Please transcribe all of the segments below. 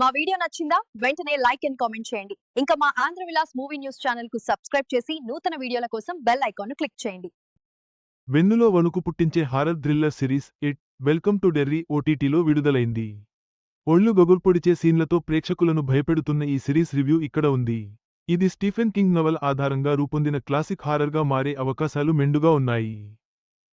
మా వీడియో నచ్చిందా? వెంటనే లైక్ అండ్ కామెంట్ చేయండి. ఇంకా మా ఆంధ్ర విలాస్ మూవీ న్యూస్ ఛానల్కు సబ్స్క్రైబ్ చేసి నూతన వీడియోల కోసం బెల్ ఐకాన్ను క్లిక్ చేయండి. వెన్నులో వణుకు పుట్టించే horror thriller series it welcome to Derry ఓటీటీలో విడుదలైంది. ఒళ్ళు గొగుర్పొడిచే సీన్లతో ప్రేక్షకులను భయపెడుతున్న ఈ సిరీస్ రివ్యూ ఇక్కడ ఉంది. ఇది స్టీఫెన్ కింగ్ నవల్ ఆధారంగా రూపొందిన క్లాసిక్ హారర్గా మారే అవకాశాలు మెండుగా ఉన్నాయి.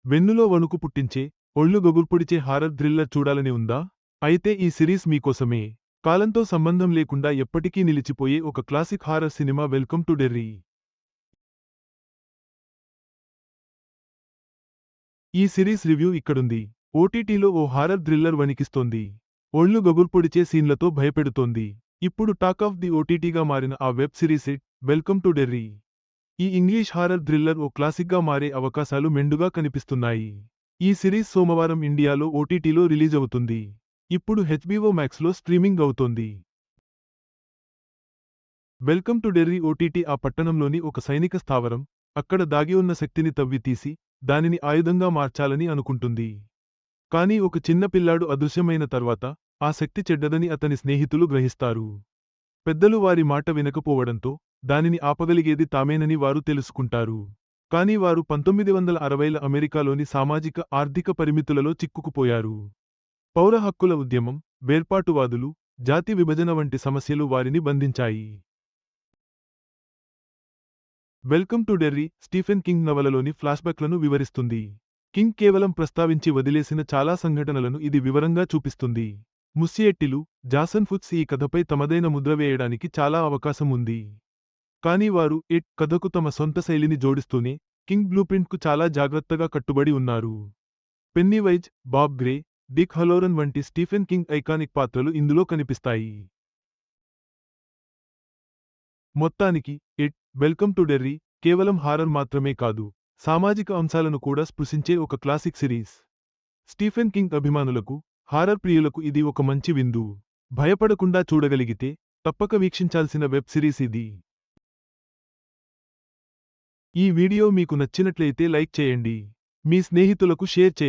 వెన్నులో వణుకు పుట్టించే ఒళ్ళు గొగుర్పొడిచే హారర్ థ్రిల్లర్ చూడాలని ఉందా? అయితే ఈ సిరీస్ మీకోసమే. కాలంతో సంబంధం లేకుండా ఎప్పటికీ నిలిచిపోయే ఒక classic horror cinema welcome to Derry ఈ సిరీస్ రివ్యూ ఇక్కడుంది. ఓటీటీలో ఓ హారర్ థ్రిల్లర్ వణికిస్తోంది. ఒళ్ళు గగుర్పొడిచే సీన్లతో భయపెడుతోంది. ఇప్పుడు టాక్ ఆఫ్ ది ఓటీటీగా మారిన ఆ web series it welcome to Derry ఈ ఇంగ్లీష్ హారర్ థ్రిల్లర్ ఓ క్లాసిక్గా మారే అవకాశాలు మెండుగా కనిపిస్తున్నాయి. ఈ సిరీస్ సోమవారం ఇండియాలో ఓటీటీలో రిలీజ్ అవుతుంది ఇప్పుడు హెచ్బీఓ మ్యాక్స్లో స్ట్రీమింగ్ అవుతోంది. వెల్కమ్ టు డెర్రీ ఓటీటీ ఆ పట్టణంలోని ఒక సైనిక స్థావరం. అక్కడ దాగి ఉన్న శక్తిని తవ్వి తీసి దానిని ఆయుధంగా మార్చాలని అనుకుంటుంది. కాని ఒక చిన్న పిల్లాడు అదృశ్యమైన తర్వాత ఆ శక్తి చెడ్డదని అతని స్నేహితులు గ్రహిస్తారు. పెద్దలు వారి మాట వినకపోవడంతో దానిని ఆపగలిగేది తామేనని వారు తెలుసుకుంటారు. కాని వారు పంతొమ్మిది వందల అరవైల అమెరికాలోని సామాజిక ఆర్థిక పరిమితులలో చిక్కుకుపోయారు. పౌర హక్కుల ఉద్యమం వేర్పాటువాదులు జాతి విభజన వంటి సమస్యలు వారిని బంధించాయి. Welcome to Derry Stephen King నవలలోని ఫ్లాష్బ్యాక్లను వివరిస్తుంది. కింగ్ కేవలం ప్రస్తావించి వదిలేసిన చాలా సంఘటనలను ఇది వివరంగా చూపిస్తుంది. ముస్సియెట్టిలు జాసన్ ఫుట్స్ ఈ కథపై తమదైన ముద్ర వేయడానికి చాలా అవకాశం ఉంది. కానీ వారు ఇట్ కథకు తమ సొంత శైలిని జోడిస్తూనే కింగ్ బ్లూప్రింట్కు చాలా జాగ్రత్తగా కట్టుబడి ఉన్నారు. Pennywise Bob Gray Dick Hallorann వంటి స్టీఫెన్ కింగ్ ఐకానిక్ పాత్రలు ఇందులో కనిపిస్తాయి. మొత్తానికి ఇట్ వెల్కమ్ టు డెర్రీ కేవలం హారర్ మాత్రమే కాదు సామాజిక అంశాలను కూడా స్పృశించే ఒక క్లాసిక్ సిరీస్. స్టీఫెన్ కింగ్ అభిమానులకు హారర్ ప్రియులకు ఇది ఒక మంచి విందు. భయపడకుండా చూడగలిగితే తప్పక వీక్షించాల్సిన వెబ్ సిరీస్ ఇది. ఈ వీడియో మీకు నచ్చినట్లయితే లైక్ చేయండి. మీ స్నేహితులకు షేర్ చేయండి.